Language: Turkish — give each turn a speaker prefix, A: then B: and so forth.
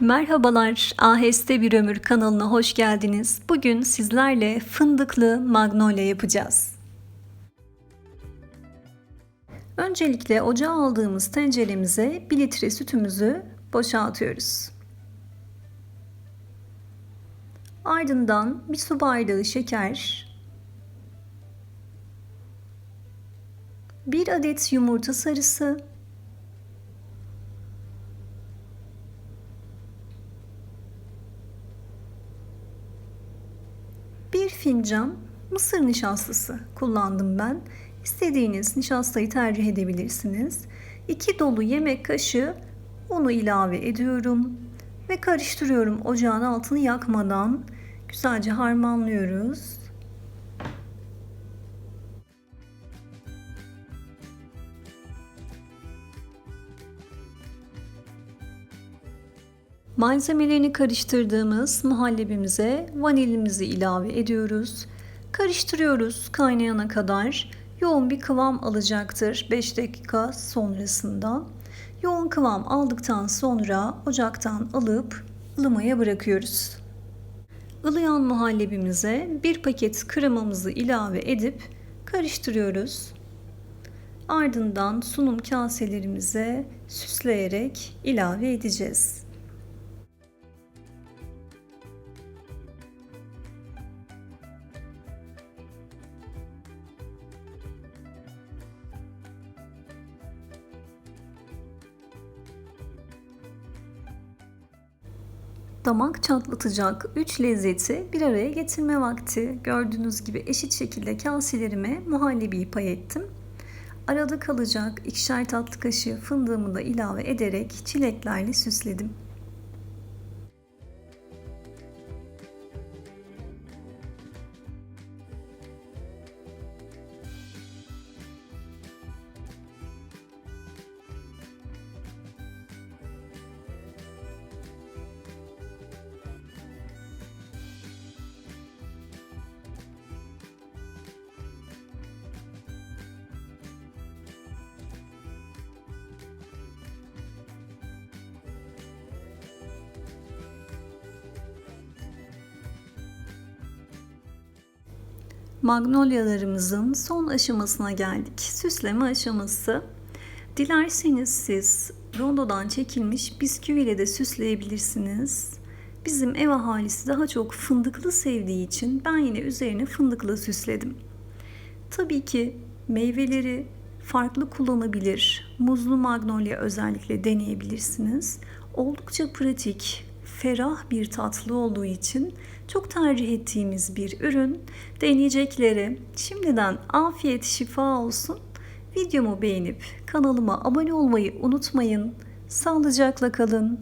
A: Merhabalar, Aheste Bir Ömür kanalına hoş geldiniz. Bugün sizlerle fındıklı magnolia yapacağız. Öncelikle ocağa aldığımız tenceremize 1 litre sütümüzü boşaltıyoruz. Ardından bir su bardağı şeker, bir adet yumurta sarısı, fincan mısır nişastası kullandım ben. İstediğiniz nişastayı tercih edebilirsiniz. 2 dolu yemek kaşığı unu ilave ediyorum ve karıştırıyorum ocağın altını yakmadan. Güzelce harmanlıyoruz. Malzemelerini karıştırdığımız muhallebimize vanilimizi ilave ediyoruz. Karıştırıyoruz kaynayana kadar. Yoğun bir kıvam alacaktır 5 dakika sonrasında. Yoğun kıvam aldıktan sonra ocaktan alıp ılımaya bırakıyoruz. Ilıyan muhallebimize bir paket kremamızı ilave edip karıştırıyoruz. Ardından sunum kaselerimize süsleyerek ilave edeceğiz. Damak çatlatacak 3 lezzeti bir araya getirme vakti. Gördüğünüz gibi eşit şekilde kaselerime muhallebiyi pay ettim. Arada kalacak ikişer tatlı kaşığı fındığımı da ilave ederek çileklerle süsledim. Magnolyalarımızın son aşamasına geldik. Süsleme aşaması. Dilerseniz siz rondodan çekilmiş bisküvi ile de süsleyebilirsiniz. Bizim ev ahalisi daha çok fındıklı sevdiği için ben yine üzerine fındıkla süsledim. Tabii ki meyveleri farklı kullanabilir. Muzlu magnolia özellikle deneyebilirsiniz. Oldukça pratik, ferah bir tatlı olduğu için çok tercih ettiğimiz bir ürün. Deneyeceklere şimdiden afiyet şifa olsun. Videomu beğenip kanalıma abone olmayı unutmayın. Sağlıcakla kalın.